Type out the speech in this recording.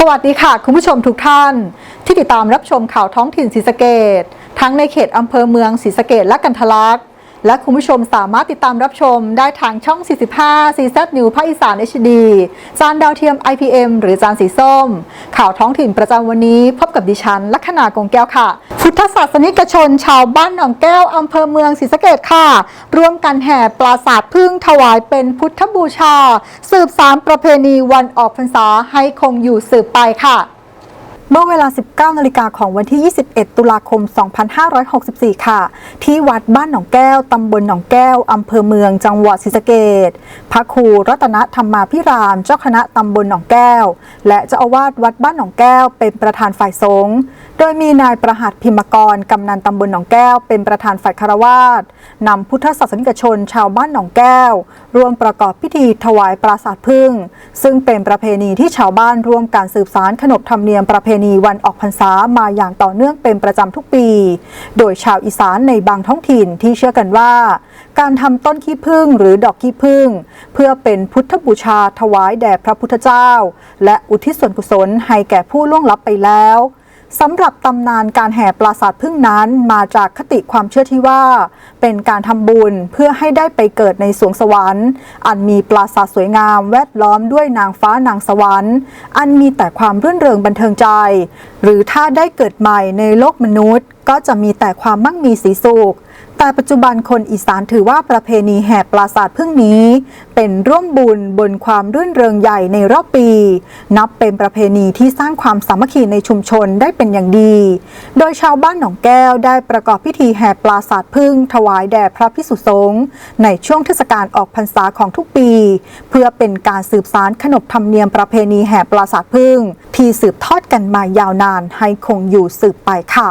สวัสดีค่ะ คุณผู้ชมทุกท่าน ที่ติดตามรับชมข่าวท้องถิ่นศรีสะเกดทั้งในเขตอำเภอเมืองศรีสะเกดและกันทะลักษ และคุณผู้ชมสามารถติดตามรับชมได้ทางช่อง 45 CZ New ภาคอีสาน HD จานดาวเทียม IPM หรือจานสีส้ม ข่าวท้องถิ่นประจำวันนี้ พบกับดิฉัน ลัคนากงแก้วค่ะ พุทธศาสนิกชนชาวบ้านหนองแก้วอำเภอเมืองศรีสะเกดค่ะ ร่วมกันแห่ปราสาทพึ่งถวายเป็นพุทธบูชา สืบสารประเพณีวันออกพรรษาให้คงอยู่สืบไปค่ะ เมื่อเวลา 19 นาฬิกาของวันที่ 21 ตุลาคม 2564 ค่ะ ที่วัดบ้านหนองแก้ว ตำบลหนองแก้ว อำเภอเมือง จังหวัดศรีสะเกดพระครูรัตนธรรมาพิราม เจ้าคณะตำบลหนองแก้ว และเจ้าอาวาสวัดบ้านหนองแก้ว เป็นประธานฝ่ายสงฆ์ โดยมีนายประหัตพิมกร กำนันตำบลหนองแก้ว เป็นประธานฝ่ายคารวาสนำพุทธศาสนิกชนชาวบ้านหนองแก้ว ร่วมประกอบพิธีถวายปราสาทพึ่ง ซึ่งเป็นประเพณีที่ชาวบ้านร่วมการสืบสารขนบธรรมเนียมประเพณีวันออกพรรษามาอย่างต่อเนื่องเป็นประจำทุกปี โดยชาวอีสานในบางท้องถิ่นที่เชื่อกันว่า การทำต้นขี้ผึ้งหรือดอกขี้ผึ้งเพื่อเป็นพุทธบูชาถวายแด่พระพุทธเจ้า และอุทิศส่วนกุศลให้แก่ผู้ล่วงลับไปแล้ว สำหรับตำนานการแห่ปราสาทพึ่งนั้นมาจากคติความเชื่อที่ว่า เป็นการทำบุญเพื่อให้ได้ไปเกิดในสวงสวรรค์ อันมีปราสาทสวยงามแวดล้อมด้วยนางฟ้านางสวรรค์ อันมีแต่ความรื่นเริงบันเทิงใจ หรือถ้าได้เกิดใหม่ในโลกมนุษย์ ก็จะมีแต่ความมั่งมีสีสุข แต่ปัจจุบันคนอีสานถือว่าประเพณีแห่ปราสาทพึ่งนี้ เป็นร่วมบุญบนความรื่นเริงใหญ่ในรอบปี นับเป็นประเพณีที่สร้างความสามัคคีในชุมชนได้เป็นอย่างดี โดยชาวบ้านหนองแก้วได้ประกอบพิธีแห่ปราสาทพึ่ง ถวายแด่พระพิสุสงฆ์ในช่วงเทศกาลออกพรรษาของทุกปี เพื่อเป็นการสืบสารขนบธรรมเนียมประเพณีแห่ปราสาทพึ่ง ที่สืบทอดกันมายาวนานให้คงอยู่สืบไปค่ะ